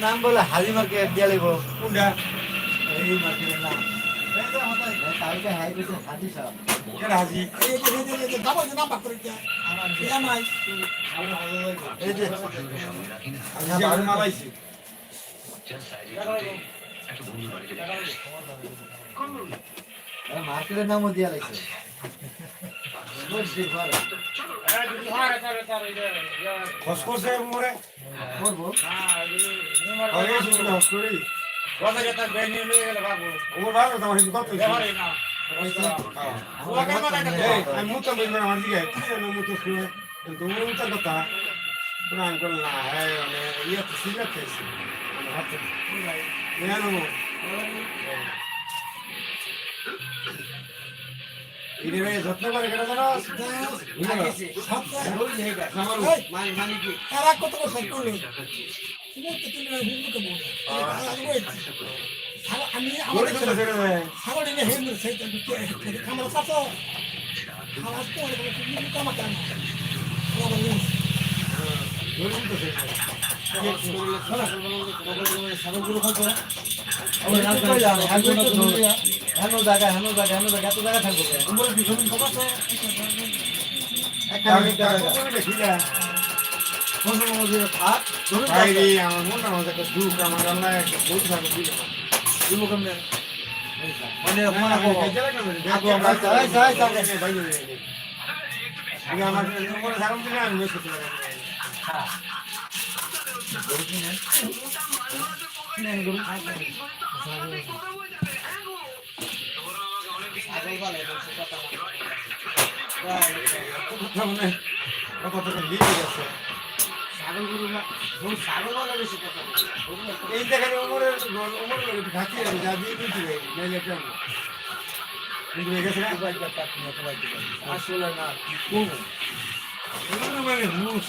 নাম বলে হাজি মার্কেট দিয়া লাগব কোনটা এই মার্কেটের নাম আমার মার্কেটের নামও দিয়া লাগছে। কথা কথা বেনি লয়ে গেল বাবু আমি আমার সাথে খামার তো। হিন্দু। কামা কেন গড়ি তো ছেড়ে দেয় হেন জায়গা হেন জায়গা হেন জায়গা এত জায়গা থাকব? তোমার কি জমি কত আছে? একটা এই দেখেন উমরের লোক ঘাটি আছে যা দিয়ে হবে নাইলে কেন কিন্তু হয়ে গেছে আসলে না, কি করব? এগুলো মানে মুস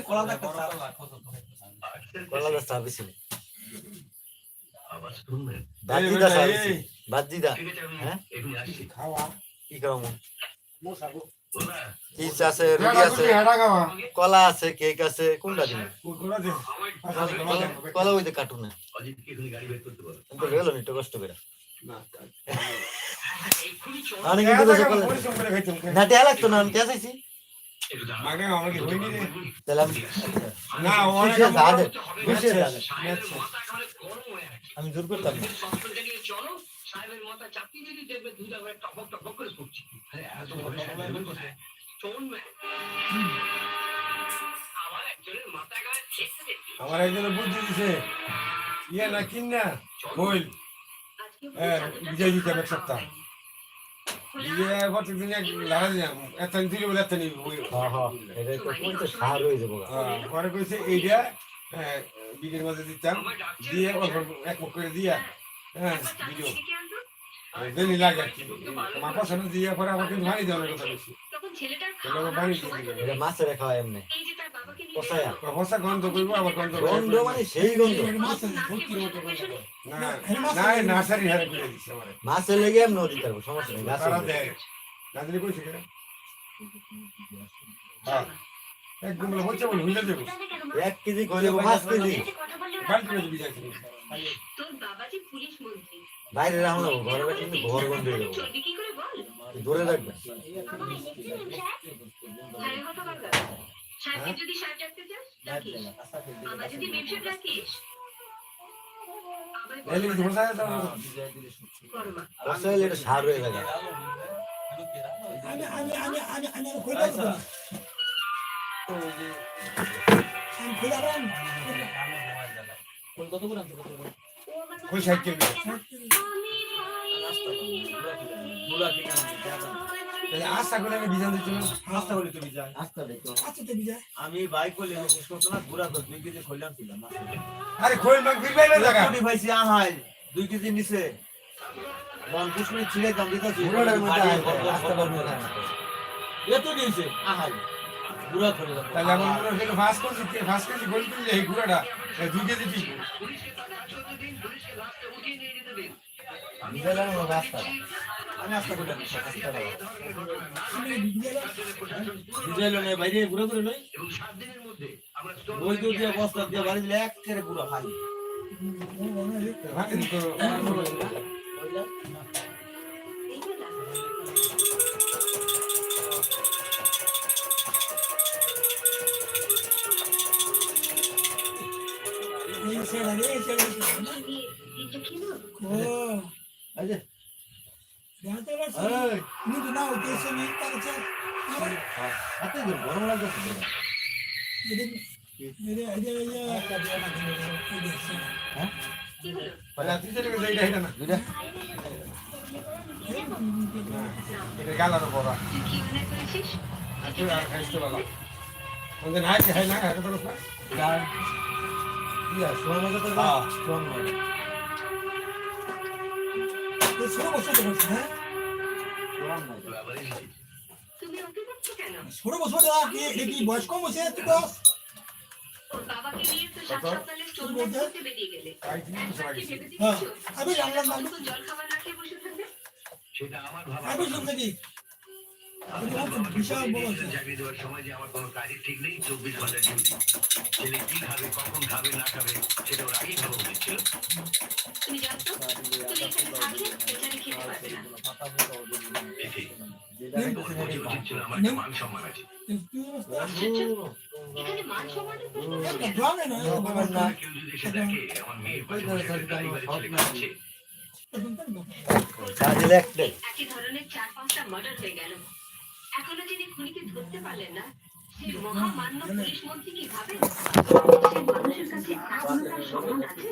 কলা। হ্যাঁ? আছে, রুটি আছে, কলা আছে, কেক আছে, কোনটা দিন? কলা ওই কার্টুনে। কষ্ট করে। আমি কিন্তু বেশি কলা- পরিশ্রম করে খাইতাম না, টেয়া লাগতো না, আমি টেয়া চাইছি। আগে আমার কি তাহলে না অনেক আছে, আদে। আচ্ছা আমি জোর করতাম না। আমার একজন বুদ্ধি দিছে। ইয়ে না কিন না? বইল। হ্যাঁ বিজয় দিতে এক সপ্তাহ। বলে পরে কইছে এইটা হ্যাঁ, বিজের মাঝে দিতাম দিয়ে অল্প এক মুখ করে দিয়া হ্যাঁ ভিডিও। দেনি লাগে আর কি। আমার পছন্দ দিয়ে পরে ভাঙি দেওয়ার কথা বেশি মাছের খাওয়া এমনি। গন্ধ করব আবার গন্ধ। গন্ধ মানে সেই গন্ধ। না না নার্সারি হারে করে দিচ্ছে আমার। মাছের লেগে এমনি দিতে পারব সমস্যা নেই গাছের তারা লেগে। দেয়। নাজলি কইছে কেন? হ্যাঁ। একদম হচ্ছে বলে দেবো। এক কেজি করে দেবো পাঁচ কেজি। বাইরে রাখো না ঘরে কিন্তু বন্ধ হয়ে যাব। ধরে হ্যাঁ? সাহেবকে যদি সাহেব ডাকতে চাস ডাকিস আমার যদি ব্যবসা ডাকিস আমায় এলে কি ধোসা দাও করো মা কষ্ট হলে এটা সার হয়ে গেছে। আমি আমি ওই সাইড তাহলে আশা করে আমি বিজান দিচ্ছি না রাস্তা বলে তুমি যাই আস্তে দেখো আচ্ছা তো বিজয় আমি বাইক করলে শেষ করতো না ঘোরা তো দুই কেজি খোলাম ছিলাম আরে খোল মাগ ফিরবে না জায়গা। কোটি ভাইছি আহাই দুই কেজি নিচে দুশ্মনী ছিঁড়ে দাম দিতেছি। ঘোড়াটার মধ্যে আয় করে, রাস্তা করে না। এত নিয়েছে আহাই ঘুরা করে দাও তাহলে আমার মনে ফাঁস করছি ফাঁস করছি গোল তুলি এই ঘোড়াটা দুই কেজি ঠিক লাগানো রাস্তা আমি আস্তে করে দিচ্ছি আমি বিজয় বুঝাইলো না বাইরে ঘুরে ঘুরে নই বই তো দিয়ে বাড়ি দিলে এক পুরো ও এই যে, জানতে পারছি এই, কিন্তু না উদ্দেশ্য নেই তার হচ্ছে হাতে গরম লাগতেছে তো। এদের এদের এদের এই যে কি হলো তুই চলে গেছে এটা এটা না দুইটা? এটা গালার বড়া তুই কি করেছিস তুই আর খাইতে বলা না ষোলো বছর তো বলছি হ্যাঁ? ষোলো বছর দেওয়া কি কি বয়স কম হচ্ছে তুই তো আমি জানলাম আমি শুনতে কি? বিশাল বড় চাকরি দেওয়ার সময় যে আমার কোনো কাজের ঠিক নেই চব্বিশ ঘণ্টা ডিউটি। ছেলে কি খাবে কখন খাবে না খাবে সেটা ওর আগেই ভাবা উচিত ছিল তুমি জানতো? তুমি এখানে থাকলে বেচারি খেতে পারবে না। এটি যেটা দেখতেছেন ওর এটাই আমার মান সম্মান আছে। কেউ যদি এসে দেখে আমার মেয়ের পাশে বসে একটা ড্রাইভারের ছেলে খাচ্ছে চা দিলে একটাই। একই ধরনের চার পাঁচটা মার্ডার হয়ে গেল। এখনও যিনি খুনিকে ধরতে পারলেন না সেই মহামান্য পুলিশ মন্ত্রী কি ভাবে সেই মানুষের কাছে এখনও তার সম্মান আছে?